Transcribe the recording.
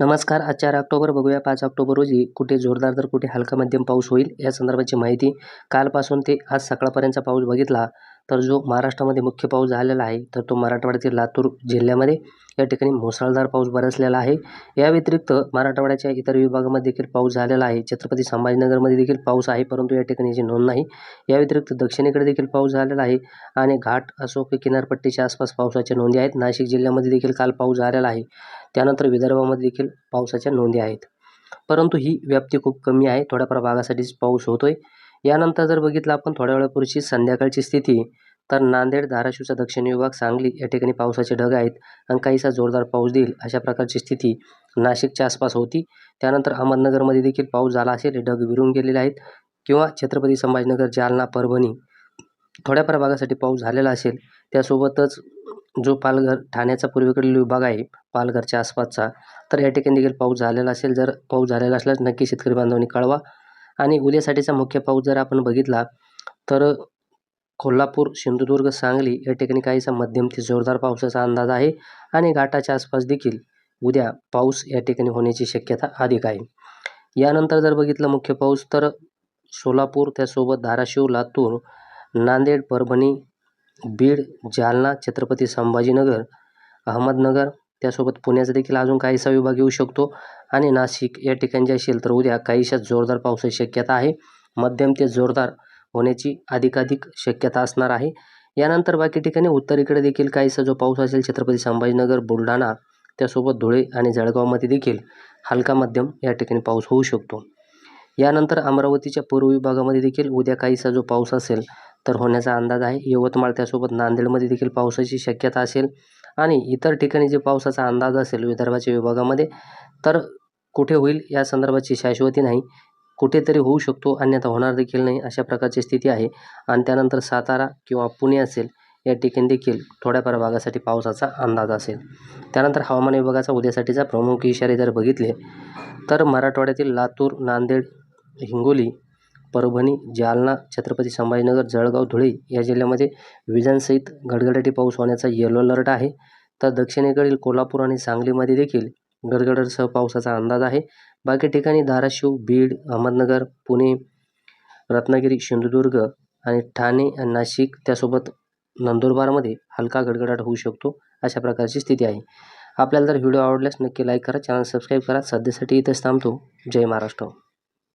नमस्कार. आज चार ऑक्टोबर बघूया. पाच ऑक्टोबर रोजी कुठे जोरदार तर कुठे हलका मध्यम पाऊस होईल या संदर्भाची माहिती कालपासून ते आज सकाळपर्यंतचा पाऊस बघितला. तर जो महाराष्ट्रामध्ये मुख्य पाऊस झालेला आहे तर तो मराठवाड्यातील लातूर जिल्ह्यामध्ये या ठिकाणी मुसळधार पाऊस बरसलेला आहे. या व्यतिरिक्त मराठवाड्याच्या इतर विभागामध्ये देखील पाऊस झालेला आहे. छत्रपती संभाजीनगरमध्ये देखील पाऊस आहे परंतु या ठिकाणी याची नोंद नाही. या व्यतिरिक्त दक्षिणेकडे देखील पाऊस झालेला आहे आणि घाट असो की किनारपट्टीच्या आसपास पावसाच्या नोंदी आहेत. नाशिक जिल्ह्यामध्ये देखील काल पाऊस झालेला आहे. त्यानंतर विदर्भामध्ये देखील पावसाच्या नोंदी आहेत. परंतु ही व्याप्ती खूप कमी आहे. थोड्याफार भागासाठीच पाऊस होतो आहे यानंतर जर बघितलं आपण थोड्या वेळापूर्वीची संध्याकाळची स्थिती तर नांदेड धाराशिवचा दक्षिण विभाग सांगली या ठिकाणी पावसाचे ढग आहेत आणि काहीसा जोरदार पाऊस देईल अशा प्रकारची स्थिती नाशिकच्या आसपास होती. त्यानंतर अहमदनगरमध्ये देखील पाऊस झाला असेल हे ढग विरून गेलेले आहेत. किंवा छत्रपती संभाजीनगर जालना परभणी थोड्याफार भागासाठी पाऊस झालेला असेल. त्यासोबतच जो पालघर ठाण्याचा पूर्वेकडील विभाग आहे पालघरच्या आसपासचा तर या ठिकाणी देखील पाऊस झालेला असेल. जर पाऊस झालेला असल्यास नक्की शेतकरी बांधवांनी कळवा. आणि उद्यासाठीचा मुख्य पाऊस जर आपण बघितला तर कोल्हापूर सिंधुदुर्ग सांगली या ठिकाणी काहीसा मध्यम ते जोरदार पावसाचा अंदाज आहे आणि घाटाच्या आसपास देखील उद्या पाऊस या ठिकाणी होण्याची शक्यता अधिक आहे. यानंतर जर बघितलं मुख्य पाऊस तर सोलापूर त्यासोबत धाराशिव लातूर नांदेड परभणी बीड जालना छत्रपती संभाजीनगर अहमदनगर त्यासोबत पुण्याचा देखील अजून काहीसा विभाग येऊ शकतो. आणि नाशिक या ठिकाणी जे असेल तर उद्या काहीशा जोरदार पावसाची शक्यता आहे. मध्यम ते जोरदार होण्याची अधिकाधिक शक्यता असणार आहे. यानंतर बाकी ठिकाणी उत्तरेकडे देखील काहीसा जो पाऊस असेल छत्रपती संभाजीनगर बुलढाणा त्यासोबत धुळे आणि जळगावमध्ये देखील हलका मध्यम या ठिकाणी पाऊस होऊ शकतो. यानंतर अमरावतीच्या पूर्व विभागामध्ये देखील उद्या काहीसा जो पाऊस असेल तर होण्याचा अंदाज आहे. यवतमाळ त्यासोबत नांदेडमध्ये देखील पावसाची शक्यता असेल. आणि इतर ठिकाणी जे पावसाचा अंदाज असेल विदर्भाच्या विभागामध्ये तर कुठे होईल या संदर्भाची शाश्वती नाही. कुठेतरी होऊ शकतो अन्यथा होणार देखील नाही अशा प्रकारची स्थिती आहे. आणि त्यानंतर सातारा किंवा पुणे असेल या ठिकाणी देखील थोड्याफार भागासाठी पावसाचा अंदाज असेल. त्यानंतर हवामान विभागाचा उद्यासाठीचा प्रमुख इशारे जर बघितले तर मराठवाड्यातील लातूर नांदेड हिंगोली परभणी जालना छत्रपती संभाजीनगर जळगाव धुळे या जिल्ह्यामध्ये विजांसहित गडगडाटी पाऊस होण्याचा येलो अलर्ट आहे. तर दक्षिणेकडील कोल्हापूर आणि सांगलीमध्ये देखील गडगडसह पावसाचा अंदाज आहे. बाकी ठिकाणी धाराशिव बीड अहमदनगर पुणे रत्नागिरी सिंधुदुर्ग आणि ठाणे आणि नाशिक त्यासोबत नंदुरबारमध्ये हलका गडगडाट होऊ शकतो अशा प्रकारची स्थिती आहे. आपल्याला जर व्हिडिओ आवडल्यास नक्की लाईक करा चॅनल सबस्क्राईब करा. सध्यासाठी इथेच थांबतो. जय महाराष्ट्र.